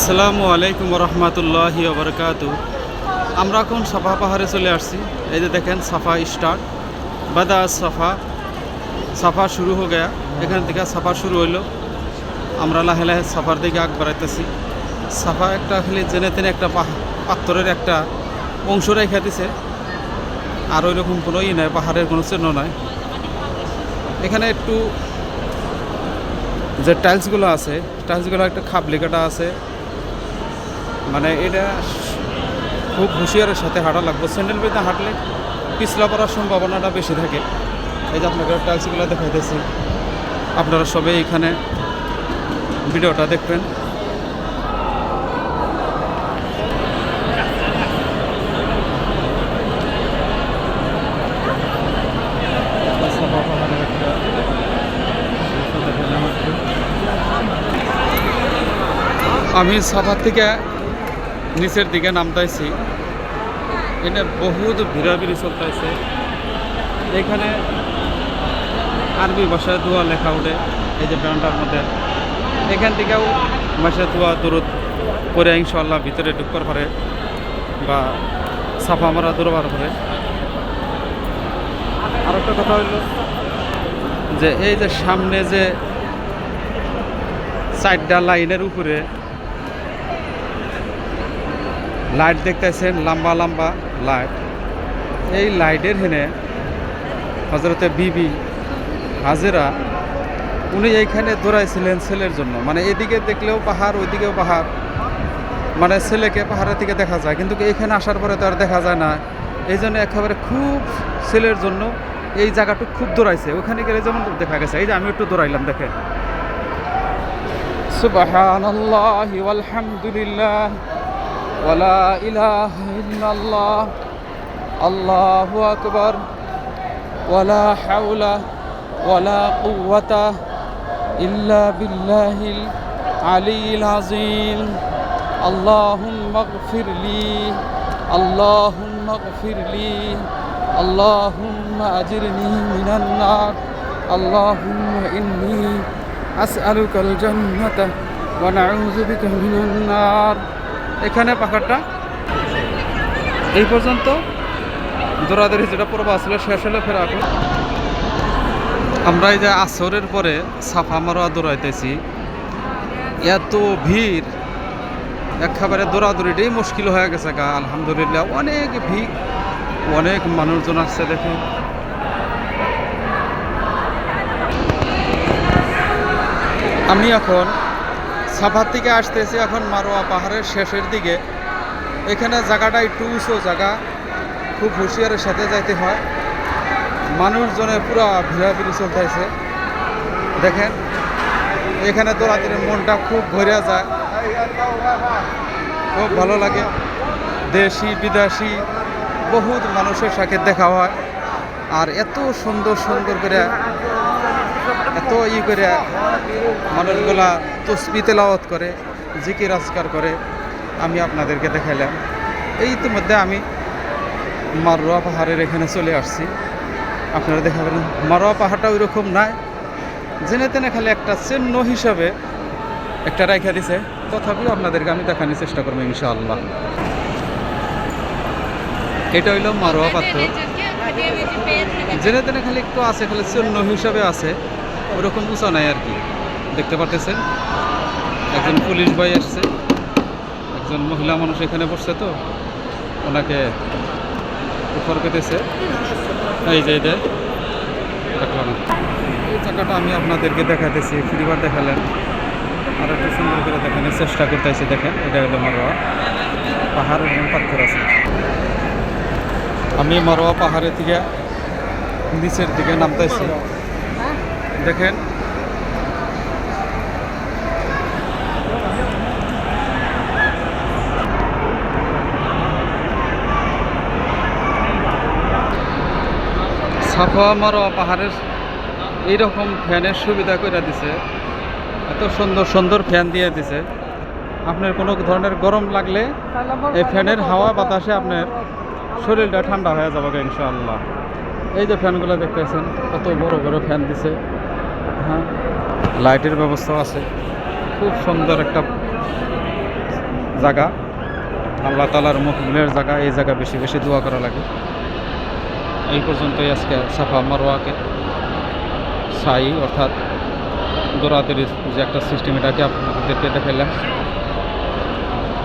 আসসালামু আলাইকুম রহমতুল্লাহ বরকাত আমরা এখন সাফা পাহাড়ে চলে আসছি। এই যে দেখেন সাফা স্টার্ট। বাদা সাফা। সাফা শুরু হয়ে গেয়া। এখান থেকে সাফা শুরু হইল। আমরা লাহে লাহে সাফার দিকে আগ বাড়াইতেছি। সাফা একটা খালি জেনে তেনে একটা পাথরের একটা অংশ রেখে দিছে। আর ওই রকম কোনো ই নাই, পাহাড়ের কোনো চিহ্ন নাই। এখানে একটু যে টাইলসগুলো আছে, টাইলসগুলো একটা খাবলি কাটা আছে। এটা খুব হুঁশিয়ারের সাথে হাঁটা লাগবে। স্যান্ডেল বেঁধে হাঁটলে পিছলা পড়ার সম্ভাবনাটা বেশি থাকে। এই যে আপনাকে টাইলসগুলো দেখাইতেছি। আপনারা সবাই এখানে ভিডিওটা দেখবেন। আমি সাফার থেকে নিচের দিকে নামতাইছি। এটা বহুত ভিড়াভিড়ি চলতেছে এখানে আরবি ভাষায় দোয়া লেখা উঠে, এই যে ব্যান্ডার মধ্যে। এখান থেকেও ভাষা দোয়া দূরত করে ইনশাল্লাহ ভিতরে ঢুকবার পারে বা সাফা মারা দূরবার পারে। আর একটা কথা হইল যে এই যে সামনে যে চারটা লাইনের উপরে লাইট দেখতেছেন, লম্বা লম্বা লাইট। এই লাইটের হেনে হজরতে বিবি হাজেরা, উনি এইখানে দৌড়াইছিলেন ছেলের জন্য। মানে এদিকে দেখলেও পাহাড়, ওইদিকেও পাহাড়। মানে ছেলেকে পাহাড়ের থেকে দেখা যায়, কিন্তু এইখানে আসার পরে তো আর দেখা যায় না। এই জন্য একেবারে খুব ছেলের জন্য এই জায়গাটুকু খুব দৌড়াইছে। ওখানে গেলে যেমন দেখা গেছে, এই যে আমি একটু দৌড়াইলাম দেখে সুবাহান আল্লাহ আলহামদুলিল্লাহ ولا إله إلا الله الله أكبر ولا حول ولا قوة إلا بالله العلي العظيم اللهم اغفر لي اللهم اغفر لي اللهم أجرني من النار اللهم إني أسألك الجنة ونعوذ بك من النار এখানে পাখাটা। এই পর্যন্ত দৌড়াদৌড়ি যেটা পর্ব আসলে শেষ হলে ফেরা এখন আমরা এই যে আসরের পরে সাফা মারা দৌড়াইতেছি। এত ভিড়। একেবারে দৌড়াদৌড়িটাই মুশকিল হয়ে গেছে গা, আলহামদুলিল্লাহ। অনেক ভিড়, অনেক মানুষজন আসছে দেখে। আমি এখন সাফার থেকে আসতেছি এখন মারোয়া পাহাড়ের শেষের দিকে। এখানে জায়গাটা একটু উঁচু জায়গা। খুব হুঁশিয়ারের সাথে যাইতে হয়। মানুষজনে পুরো ভিড়াভিড়ি চলতেছে। দেখেন, এখানে দৌড়াতে মনটা খুব ভরে যায়। খুব ভালো লাগে। দেশি, বিদেশি, বহুত মানুষের সাথে দেখা হয়। আর এত সুন্দর সুন্দর করে এত ই করে মানুষগুলা তসবি তেলাওয়াত করে, জিকির আজকার করে, আমি আপনাদেরকে দেখাইলাম। এই ইতিমধ্যে আমি মারোয়া পাহাড়ের এখানে চলে আসছি। আপনারা দেখাবেন, মারোয়া পাহাড়টা ওই রকম নাই। জেনে তেনে খালি একটা চিহ্ন হিসাবে একটা রেখা দিছে। তথাপিও আপনাদেরকে আমি দেখানোর চেষ্টা করব, ইনশাআল্লাহ। এটা হইল মারোয়া পাথর। জেনে তেনে খালি একটু আছে, খালি চিহ্ন হিসাবে আছে। ওরকম উঁচা নাই আর কি। দেখতে পারতেছেন? একজন পুলিশ ভাই এসছে একজন মহিলা মানুষ এখানে বসছে তো। ওনাকে উপর পেতেছে। এই যে, এই জায়গাটা আমি আপনাদেরকে দেখাতেছি ফ্রিবার দেখালেন। আর একটু সুন্দর করে দেখানোর চেষ্টা করতেছি, দেখেন। এটা হলো মারোয়া পাহাড় এবং পাথর আছে। আমি মারোয়া পাহাড়ের থেকে নিচের দিকে নামতেছি। দেখেন। সাফা মারোয়া পাহাড়ের এইরকম ফ্যানের সুবিধা করে দিছে। এত সুন্দর সুন্দর ফ্যান দিয়ে দিছে। আপনার কোনো ধরনের গরম লাগলে এই ফ্যানের হাওয়া বাতাসে আপনার শরীরটা ঠান্ডা হয়ে যাবে ইনশাআল্লাহ। এই যে ফ্যানগুলো দেখতেছেন, কত বড় বড় ফ্যান দিছে। হ্যাঁ লাইটের ব্যবস্থাও আছে। খুব সুন্দর একটা জায়গা। আল্লাহ তালার মকবুলের জায়গা, এই জায়গা বেশি বেশি দোয়া করা লাগে। এই পর্যন্তই আজকে সাফা মারোয়াকে সাই, অর্থাৎ দৌড়াতের যে একটা সিস্টেম এটাকে আপনাদেরকে দেখাইলাম।